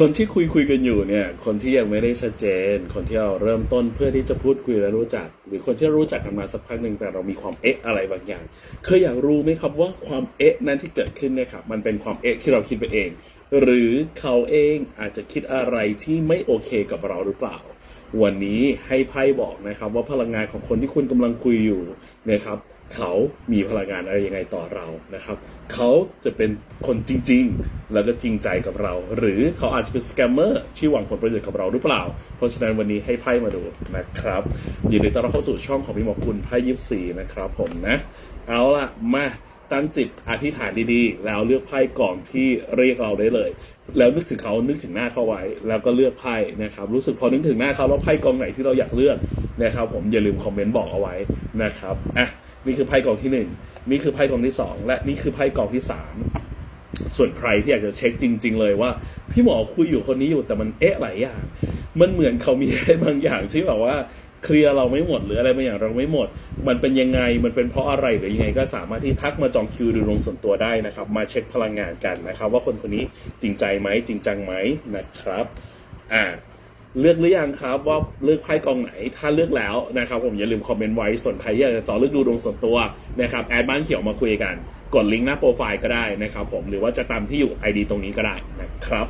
คนที่คุยคุยกันอยู่เนี่ย คนที่ยังไม่ได้ชัดเจน คนที่เราเริ่มต้นเพื่อที่จะพูดคุยและรู้จัก หรือคนที่รู้จักกันมาสักพักหนึ่งแต่เรามีความเอ๊ะอะไรบางอย่าง เคยอยากรู้ไหมครับว่าความเอ๊ะนั้นที่เกิดขึ้นเนี่ยครับมันเป็นความเอ๊ะที่เราคิดไปเอง หรือเขาเองอาจจะคิดอะไรที่ไม่โอเคกับเราหรือเปล่า วันนี้ให้ไพ่บอกนะครับ ว่าพลังงานของคนที่คุณกำลังคุยอยู่นะครับเขามีพลังงานอะไรยังไงต่อเรานะครับ เขาจะเป็นคนจริง ๆ แล้วก็จริงใจกับเรา หรือเขาอาจจะเป็นสแกมเมอร์ที่หวังผลประโยชน์กับเราหรือเปล่า เพราะฉะนั้นวันนี้ให้ไพ่มาดูนะครับยินดีต้อนรับเข้าสู่ช่องของพี่หมอคุณไพ่ยิปซีนะครับผมนะ เอาล่ะมา ตั้งจิตอธิษฐานดีๆ แล้วเลือกไพ่กล่องที่เรียกเราได้เลย แล้วนึกถึงเขานึกถึงหน้าเขาไว้ แล้วก็เลือกไพ่นะครับ รู้สึกพอนึกถึงหน้าเขาแล้วไพ่กองไหนที่เราอยากเลือกนะครับ ผมอย่าลืมคอมเมนต์บอกเอาไว้นะครับอะนี่คือไพ่กองที่หนึ่งนี่คือไพ่กองที่สองและนี่คือไพ่กองที่สามส่วนใครที่อยากจะเช็คจริง ๆ เลยว่า พี่หมอคุยอยู่คนนี้อยู่แต่มันเอ๊ะหลายอย่างมันเหมือนเขามีอะไรบางอย่างที่แบบว่า เคลียร์เราไม่หมดหรืออะไรบางอย่างเราไม่หมด มันเป็นยังไงมันเป็นเพราะอะไรหรือยังไงก็สามารถที่ทักมาจองคิวดูลงส่วนตัวได้นะครับ มาเช็คพลังงานกันนะครับ ว่าคนคนนี้จริงใจไหมจริงจังไหมนะครับอ่าเลือกหรือยังครับว่าเลือกไพ่กองไหน ถ้าเลือกแล้วนะครับ ผมอย่าลืมคอมเมนต์ไว้ส่วนใครอยากจะจอเลือกดูดวงส่วนตัวนะครับแอดบ้านเขียวมาคุยกัน กดลิงก์หน้าโปรไฟล์ก็ได้นะครับ ผมหรือว่าจะตามที่อยู่ ID ตรงนี้ก็ได้นะครับ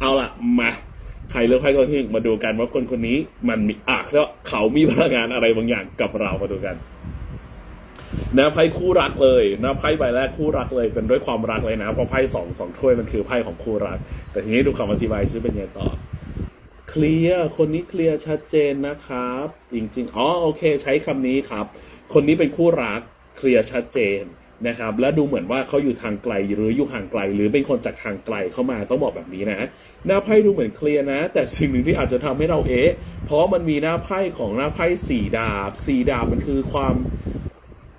เอาล่ะมา ใครเลือกไพ่กองที่หนึ่งมาดูกันว่าคนคนนี้มันมีอะแล้วเขามีพลังงานอะไรบางอย่างกับเรามาดูกันนะไพ่คู่รักเลยนะไพ่ใบแรกคู่รักเลยเป็นด้วยความรักเลยนะเพราะไพ่สองสองถ้วยมันคือไพ่ของคู่รัก แต่ทีนี้ดูคำอธิบายซิเป็นไงต่อเคลียร์คนนี้เคลียร์ชัดเจนนะครับ จริงๆอ๋อโอเค ใช้คำนี้ครับ คนนี้เป็นคู่รักเคลียร์ชัดเจน นะครับและดูเหมือนว่าเขาอยู่ทางไกลหรืออยู่ห่างไกล หรือเป็นคนจากทางไกลเข้ามาต้องบอกแบบนี้นะหน้าไพ่ดูเหมือนเคลียร์นะ แต่สิ่งหนึ่งที่อาจจะทำให้เราเอ๊ะเพราะมันมีหน้าไพ่ของหน้าไพ่สี่ดาบสี่ดาบมันคือความ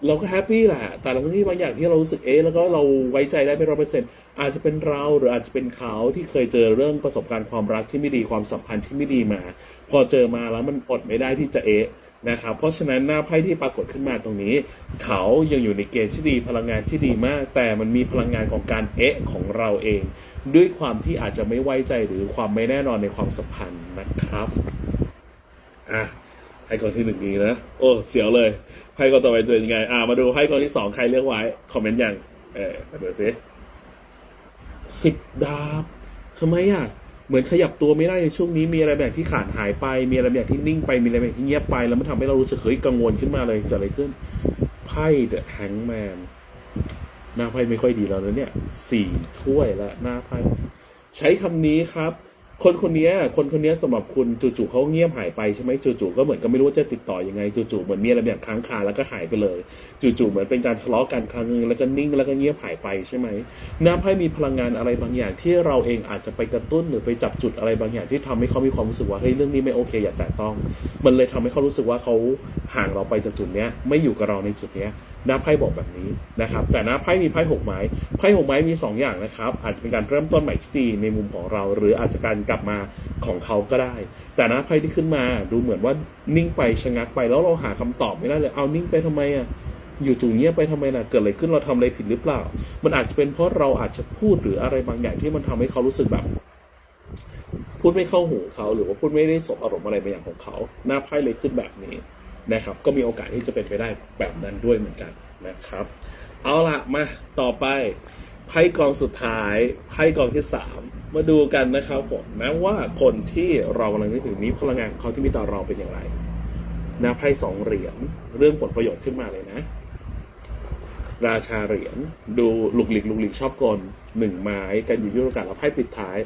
เราก็แฮปปี้แหละแต่เราก็มีบางอย่างที่เรารู้สึกเอ๊ะแล้วก็เราไว้ใจได้ไม่ร้อยเปอร์เซ็นต์อาจจะเป็นเราหรืออาจจะเป็นเขาที่เคยเจอเรื่องประสบการณ์ความรักที่ไม่ดีความสัมพันธ์ที่ไม่ดีมา พอเจอมาแล้วมันอดไม่ได้ที่จะเอ๊ะ นะครับ เพราะฉะนั้นหน้าไพ่ที่ปรากฏขึ้นมาตรงนี้ เขายังอยู่ในเกณฑ์ที่ดีพลังงานที่ดีมาก แต่มันมีพลังงานของการเอ๊ะของเราเอง ด้วยความที่อาจจะไม่ไว้ใจหรือความไม่แน่นอนในความสัมพันธ์นะครับอะไพ่กองที่หนึ่งนี้นะโอ้เสียวเลยไพ่กองต่อไปจะเป็นยังไงอ่ามาดูไพ่กองที่สองใครเลือกไว้คอมเมนต์ยังเออมาดูสิสิบดาบทำไมอะ เหมือนขยับตัวไม่ได้ในช่วงนี้มีอะไรแบบที่ขาดหายไป มีอะไรแบบที่นิ่งไปมีอะไรแบบที่เงียบไป แล้วมันทำให้เรารู้สึกเฮ้ยกังวลขึ้นมาเลยจะอะไรขึ้นไพ่เดอะแฮงแมนหน้าไพ่ไม่ค่อยดีแล้วนะเนี่ยสี่ถ้วยและหน้าไพ่ใช้คำนี้ครับ คนคนนี้คนคนนี้สำหรับคุณจู่ๆเขาเงียบหายไปใช่ไหมจู่ๆก็เหมือนก็ไม่รู้ว่าจะติดต่อยังไงจู่ๆเหมือนมีอะไรแบบค้างคาแล้วก็หายไปเลย จู่ๆเหมือนเป็นการทะเลาะกันครั้งนึงแล้วก็นิ่งแล้วก็เงียบหายไปใช่ไหมหน้าไพ่มีพลังงานอะไรบางอย่างที่เราเองอาจจะไปกระตุ้นหรือไปจับจุดอะไรบางอย่างที่ทำให้เขามีความรู้สึกว่าเฮ้ยเรื่องนี้ไม่โอเคอย่าแตะต้อง มันเลยทำให้เขารู้สึกว่าเขาห่างเราไปจากจุดเนี้ยไม่อยู่กับเราในจุดเนี้ยหน้าไพ่บอกแบบนี้นะครับ แต่หน้าไพ่มีไพ่หกไม้ไพ่หกไม้มีสองอย่างนะครับ อาจจะเป็นการเริ่มต้นใหม่ที่ดีในมุมของเรา หรืออาจจะการกลับมาของเขาก็ได้ แต่น้าไพ่ที่ขึ้นมาดูเหมือนว่านิ่งไปชะงักไปแล้วเราหาคำตอบไม่ได้เลยเอานิ่งไปทำไมอะอยู่จู่เงียบไปทำไมล่ะเกิดอะไรขึ้นเราทำอะไรผิดหรือเปล่า มันอาจจะเป็นเพราะเราอาจจะพูดหรืออะไรบางอย่างที่มันทำให้เขารู้สึกแบบ พูดไม่เข้าหูเขาหรือว่าพูดไม่ได้สบอารมณ์อะไรบางอย่างของเขา หน้าไพ่เลยขึ้นแบบนี้นะครับ ก็มีโอกาสที่จะเป็นไปได้แบบนั้นด้วยเหมือนกันนะครับ เอาละมาต่อไป ไพ่กองสุดท้ายไพ่กองที่สามมาดูกันนะครับผมนะว่าคนที่เรากำลังนึกถึงนี้พลังงานเขาที่มีต่อเราเป็นอย่างไรนะไพ่สองเหรียญเรื่องผลประโยชน์ขึ้นมาเลยนะ ราชาเหรียญดูลุกหลีกลุกหลีกชอบกลหนึ่งไม้การหยิบยื่นโอกาสแล้วไพ่ปิดท้าย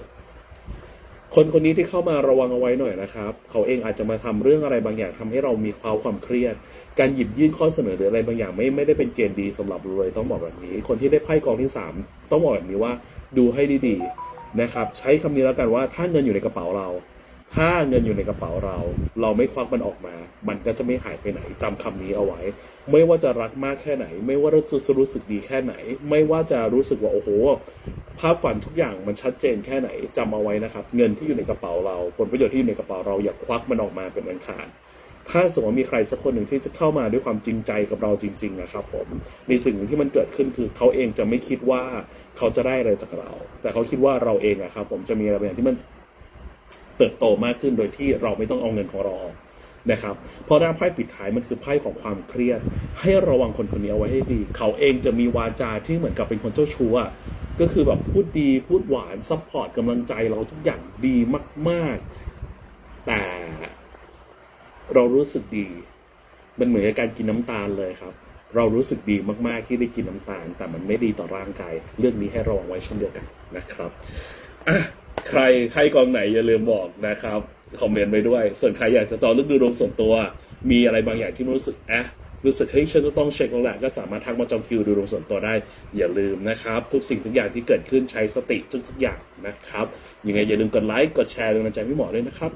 คนคนนี้ที่เข้ามาระวังเอาไว้หน่อยนะครับ เขาเองอาจจะมาทำเรื่องอะไรบางอย่างทำให้เรามีความความเครียด การหยิบยื่นข้อเสนอหรืออะไรบางอย่างไม่ไม่ได้เป็นเกณฑ์ดีสำหรับเลยต้องบอกแบบนี้ คนที่ได้ไพ่กองที่สามต้องบอกแบบนี้ว่าดูให้ดีๆนะครับ ใช้คำนี้แล้วกันว่าถ้าเงินอยู่ในกระเป๋าเรา ถ้าเงินอยู่ในกระเป๋าเรา เราไม่ควักมันออกมา มันก็จะไม่หายไปไหนจำคำนี้เอาไว้ ไม่ว่าจะรักมากแค่ไหน ไม่ว่าเราจะรู้สึกดีแค่ไหน ไม่ว่าจะรู้สึกว่าโอ้โห ภาพฝันทุกอย่างมันชัดเจนแค่ไหนจำเอาไว้นะครับ เงินที่อยู่ในกระเป๋าเรา ผลประโยชน์ที่อยู่ในกระเป๋าเราอย่าควักมันออกมาเป็นอันขาดถ้าสมมติมีใครสักคนหนึ่งที่จะเข้ามาด้วยความจริงใจกับเราจริง ๆ นะครับ ผมในสิ่งหนึ่งที่มันเกิดขึ้นคือเขาเองจะไม่คิดว่าเขาจะได้อะไรจากเรา แต่เขาคิดว่าเราเองอะครับ ผมจะมีอะไรบางอย่างที่มัน เติบโตมากขึ้นโดยที่เราไม่ต้องเอาเงินของเราออกนะครับเพราะด้าไพ่ปิดท้ายมันคือไพ่ของความเครียด ให้ระวังคนคนนี้เอาไว้ให้ดี เขาเองจะมีวาจาที่เหมือนกับเป็นคนเจ้าชู้อะก็คือแบบพูดดีพูดหวานซัพพอร์ตกำลังใจเราทุกอย่างดีมาก ๆ แต่เรารู้สึกดี มันเหมือนกับการกินน้ำตาลเลยครับ เรารู้สึกดีมากๆที่ได้กินน้ำตาล แต่มันไม่ดีต่อร่างกาย เรื่องนี้ให้ระวังไว้เช่นเดียวกันนะครับอะ ใครใครกองไหนอย่าลืมบอกนะครับคอมเมนต์ไปด้วย ส่วนใครอยากจะจองลึกดูดวงส่วนตัว มีอะไรบางอย่างที่รู้สึกอะรู้สึกเฮ้ยฉันจะต้องเช็คแล้วแหละก็สามารถทักมาจองคิวดูดวงส่วนตัวได้ อย่าลืมนะครับ ทุกสิ่งทุกอย่างที่เกิดขึ้นใช้สติทุกๆอย่างนะครับยังไงอย่าลืมกดไลค์กดแชร์เป็นกำลังใจพี่หมอด้วยนะครับ